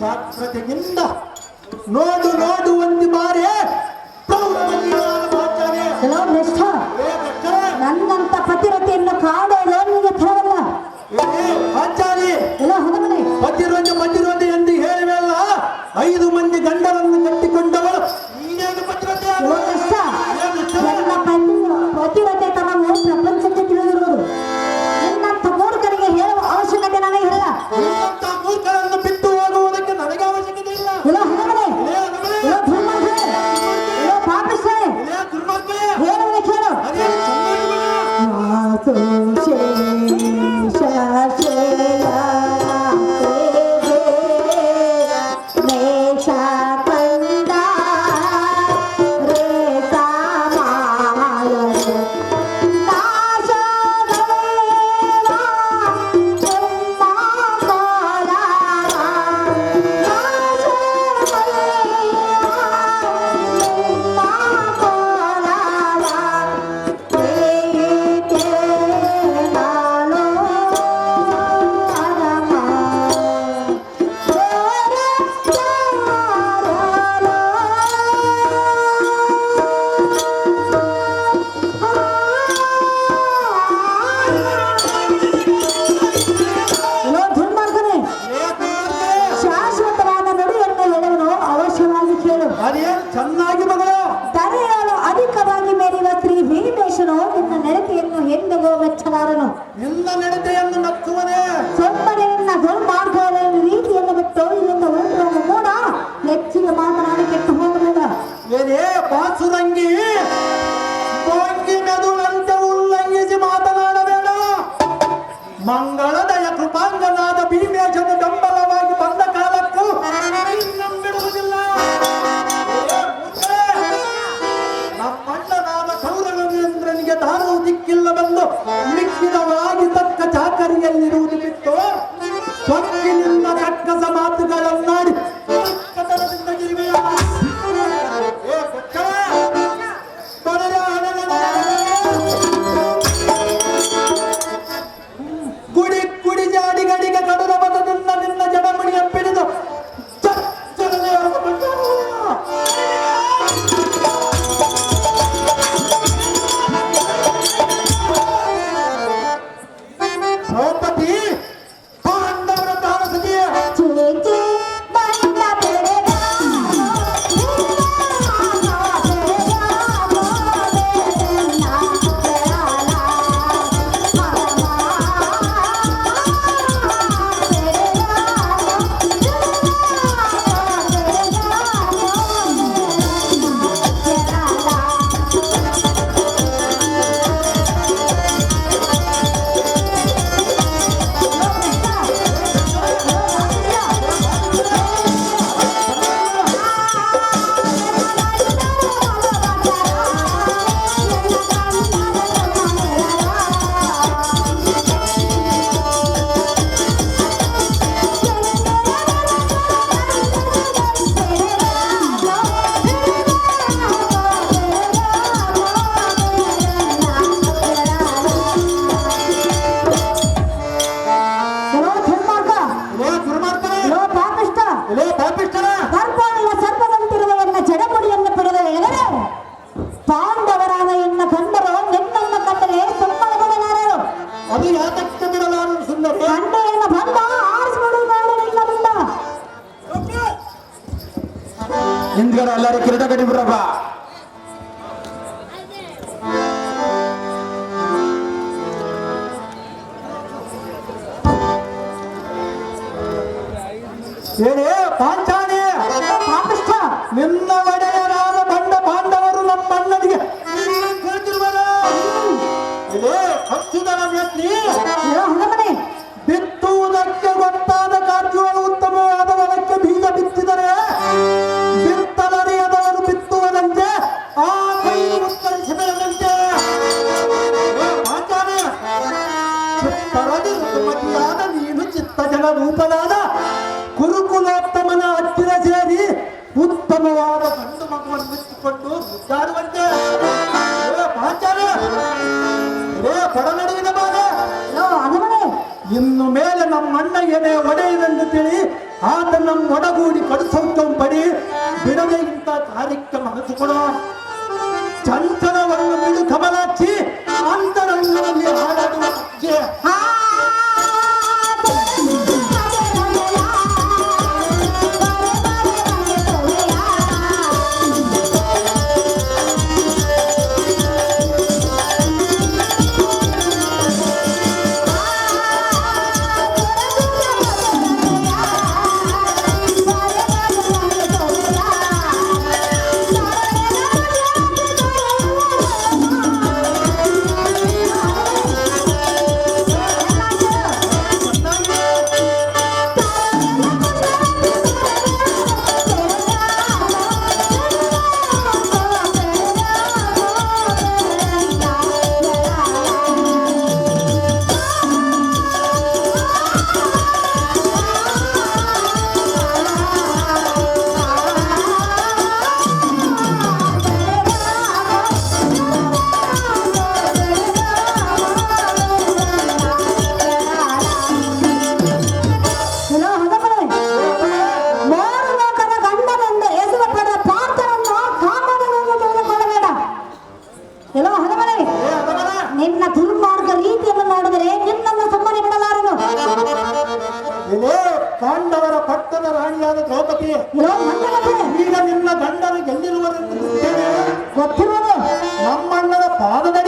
ಜಾಗ್ರತೆಯಿಂದ ನೋಡು ನೋಡು ಒಂದು ಬಾರಿ. ನನ್ನಂತ ಪತಿರತೆಯನ್ನು ಕಾಡೋದು ನಿಮಗೆ ಥರವಲ್ಲ ಆಚಾರಿ. ಇಲ್ಲ ಪತಿರೋಜ ಪತಿರೋಜ ಎಂದು ಹೇಳುವಲ್ಲ. ಐದು ಮಂದಿ ಗಂಡರನ್ನು ಕಟ್ಟಿಕೊಂಡವ. ಬಾಸುರಂಗಿ. ಮೆದುಳಂತೆ ಉಲ್ಲಂಘಿಸಿ ಮಾತನಾಡಬೇಡ. ಮಂಗಳದಯ ಕೃಪಾಂಗನಾದ ಭೀಮೇಶನು ಬೆಂಬಲವಾಗಿ ಬಂದ ಕಾಲಕ್ಕೂ ಬಿಡುವುದಿಲ್ಲ ನಮ್ಮಣ್ಣನಾದ ಸೌರ ರವೀಂದ್ರನಿಗೆ ದಾನವು ದಿಕ್ಕಿಲ್ಲ ಬಂದು ಲಿಕ್ಕಿದವಾಗಿ ತಕ್ಕ ಚಾಕರಿಯಲ್ಲಿರುವುದು ಬಿಟ್ಟು ಕೊಡನಡುವಿನವಾಗ ಇನ್ನು ಮೇಲೆ ನಮ್ಮ ಅಣ್ಣ ಎದೆ ಒಡೆಯದಂತ ತಿಳಿ ಆತ ನಮ್ಮ ಒಡಗೂಡಿ ಕಡಿಸೋಂಬಡಿ ಬಿಡದೆ ಇಂಥ ಕಾರ್ಯಕ್ರಮ ಹಂಚಿಕೊಡ ಚಂಚ ಅದವರ, ನಿನ್ನ ದುರ್ಮಾರ್ಗ ರೀತಿಯನ್ನು ನೋಡಿದರೆ ನಿನ್ನನ್ನು ಸುಮ್ಮನೆ ಬಿಡಲಾರನು ಪಾಂಡವರ ಪಟ್ಟದ ರಾಣಿಯಾದ ದ್ರೌಪದಿ ಈಗ ನಿನ್ನ ಗಂಡನು ಎಲ್ಲಿರುವರೆಂದು ಗೊತ್ತೇನೆ ಗೊತ್ತಿರುವುದು. ನಮ್ಮಣ್ಣನ ಪಾದದಡಿಯಲ್ಲಿರುವದ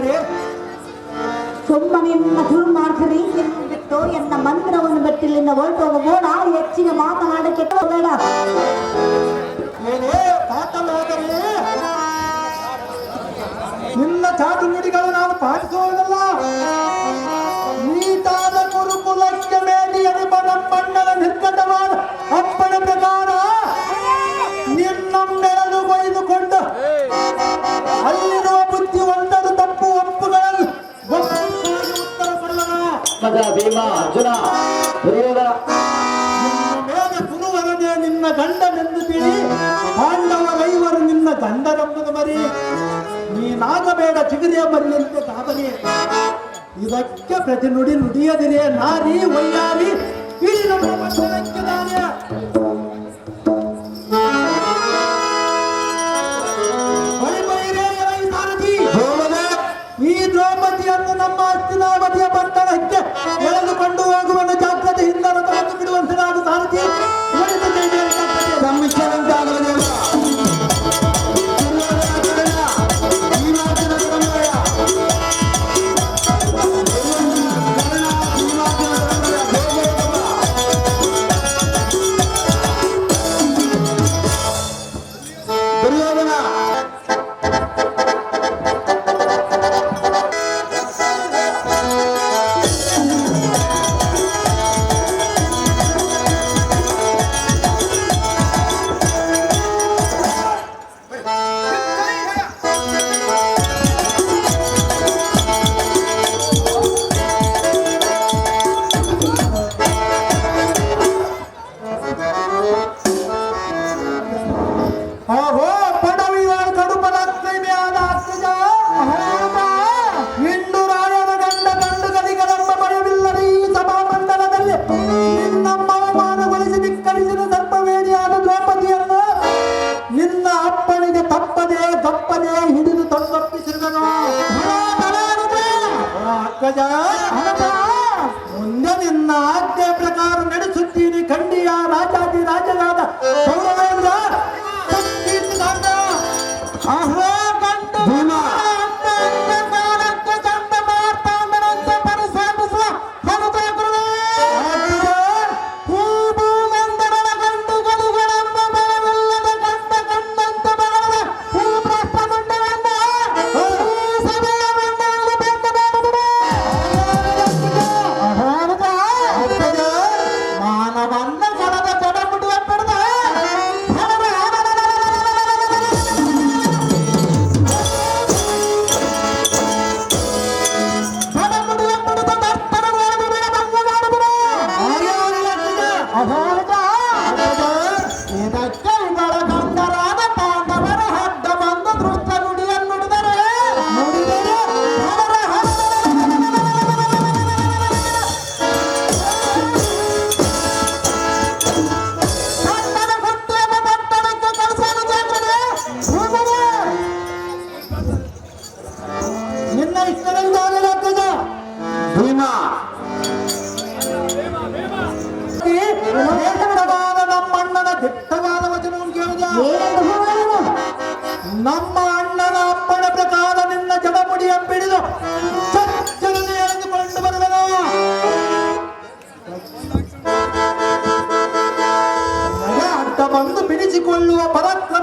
ಮೆಚ್ಚಲಾರನು ಸುಂದರಿ ಸುಮ್ಮನೆ ನಿನ್ನ ದುರ್ಮಾರ್ಗ ರೀತಿಯನ್ನು ಬಿಟ್ಟು ಎನ್ನ ಮಂದಿರವನ್ನು ಬಿಟ್ಟಿಲ್ಲಿಂದ ಹೊರಟೋಗ ಬೋಡ ಹೆಚ್ಚಿಗೆ ಮಾತನಾಡಕ್ಕೆ ಬೇಡ ಏನೇ ಪಾಠವಾದರೆ ನಿನ್ನ ಚಾಟು ನುಡಿಗಳು ನಾನು ಪಾಲಿಸುವುದಲ್ಲ ನೀಟಾದ ಗುರುಕುಲಕ್ಕೆ ಮೇಲಿ ಅನಿಪ ನಮ್ಮಣ್ಣನ ನಿರ್ಗತವಾದ ಅಪ್ಪನ ಪ್ರಕಾರ ನಿನ್ನಮ್ಮೆರಲು ಬೈದುಕೊಂಡು ಅಲ್ಲಿರುವ ಬುದ್ಧಿವಂತರು ಮದ ಭೀಮ ಅರ್ಜುನ. ದುರ್ಯೋಧನ. ಕುರುವರನೇ ನಿನ್ನ ಗಂಡನೆಂದು ತಿಳಿ ಪಾಂಡವರೈವರು ನಿನ್ನ ಗಂಡನೆಂಬುದು ಮರಿ. ನೀನಾಗಬೇಡ ಚಿಗುರಿಯ ಬರಲಿಂತೆ ಕಾಬರಿ ಇದಕ್ಕೆ ಪ್ರತಿ ನುಡಿ ನುಡಿಯದಿರೆ, ನಾರಿ ಒಯ್ಯಾರಿ ಇಲ್ಲಿ ನಮ್ಮ ನಮ್ಮ ಅಣ್ಣನ ಅಪ್ಪನ ಪ್ರಕಾರ ನಿನ್ನ ಜಡಮುಡಿಯ ಪಿಡಿದು ಸಜ್ಜನನೆ ಎಳೆದುಕೊಂಡು ಬರುವನ? ಅಂತ ಬಂದು ಬಿಡಿಸಿಕೊಳ್ಳುವ ಪರಾಕ್ರಮ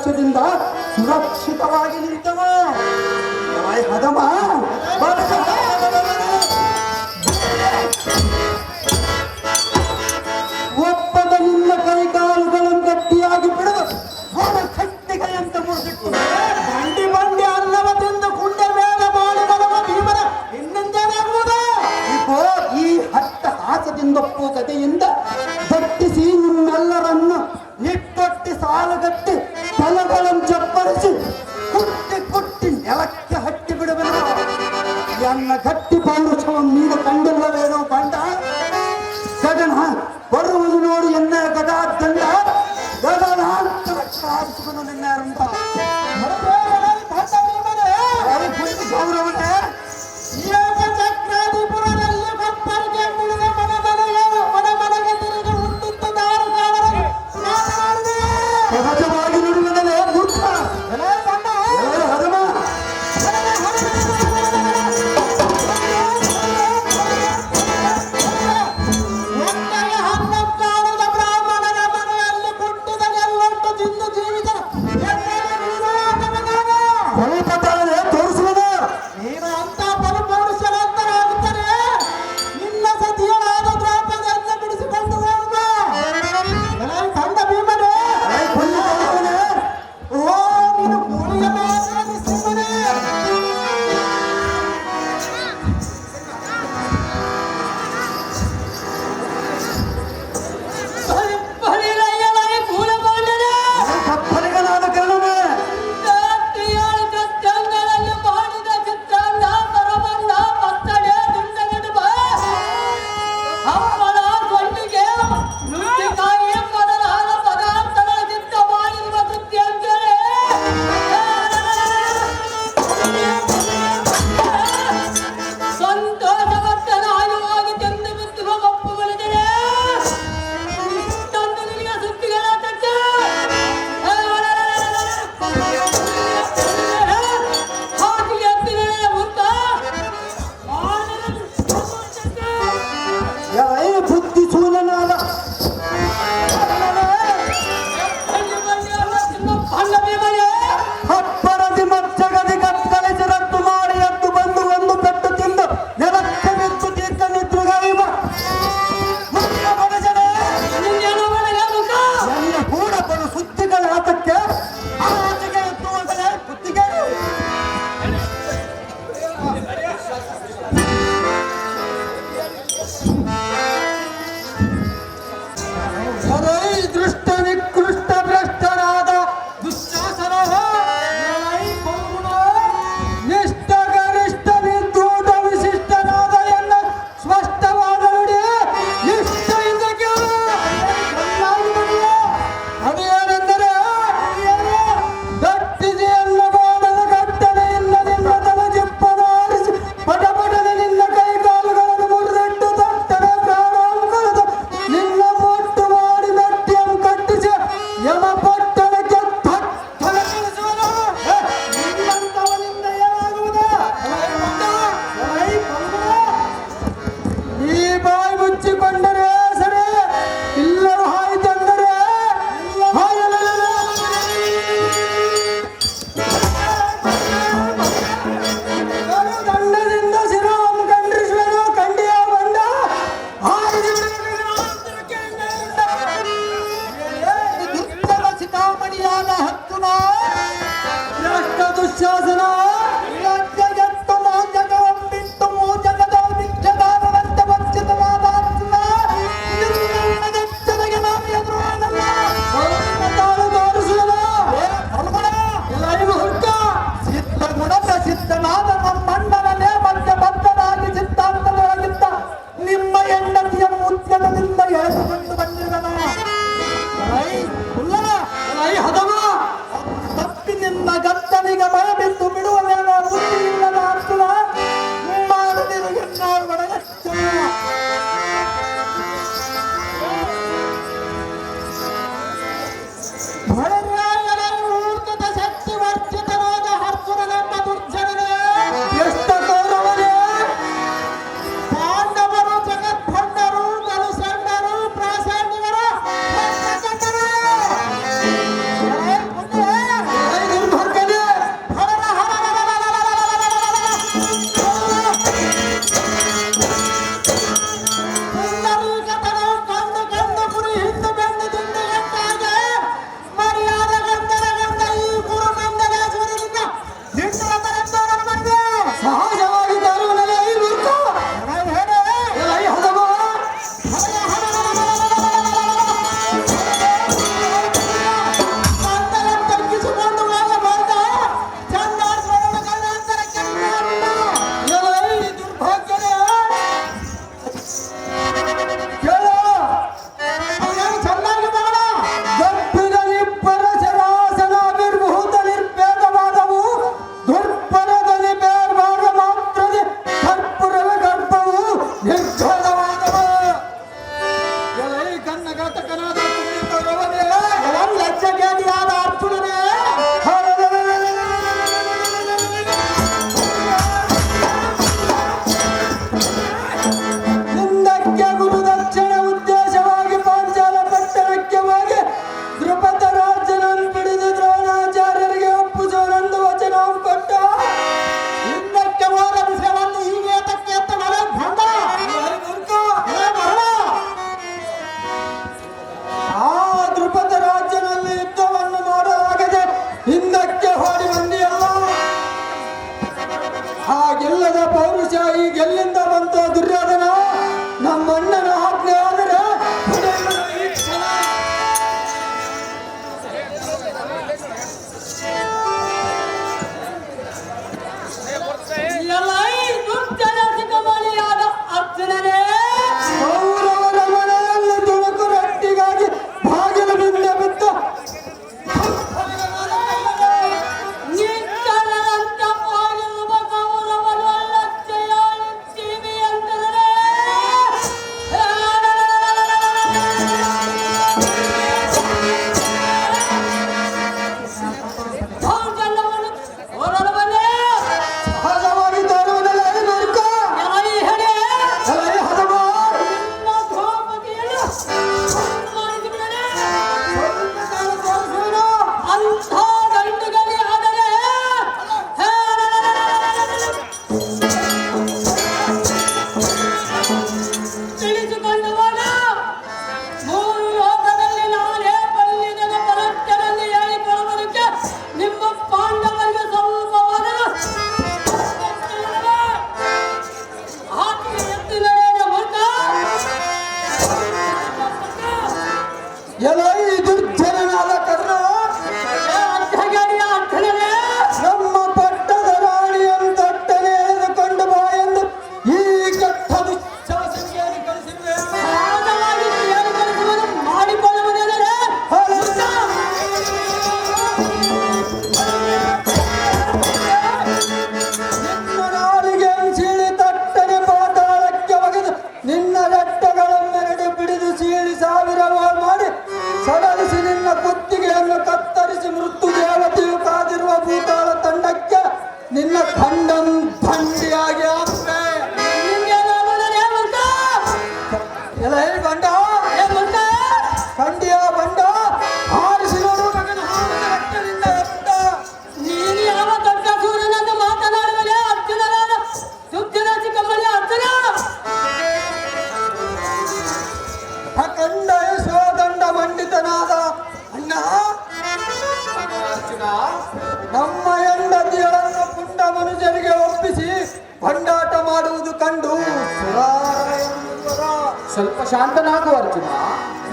ಕಟಾಕ್ಷದಿಂದ ಸುರಕ್ಷಿತವಾಗಿ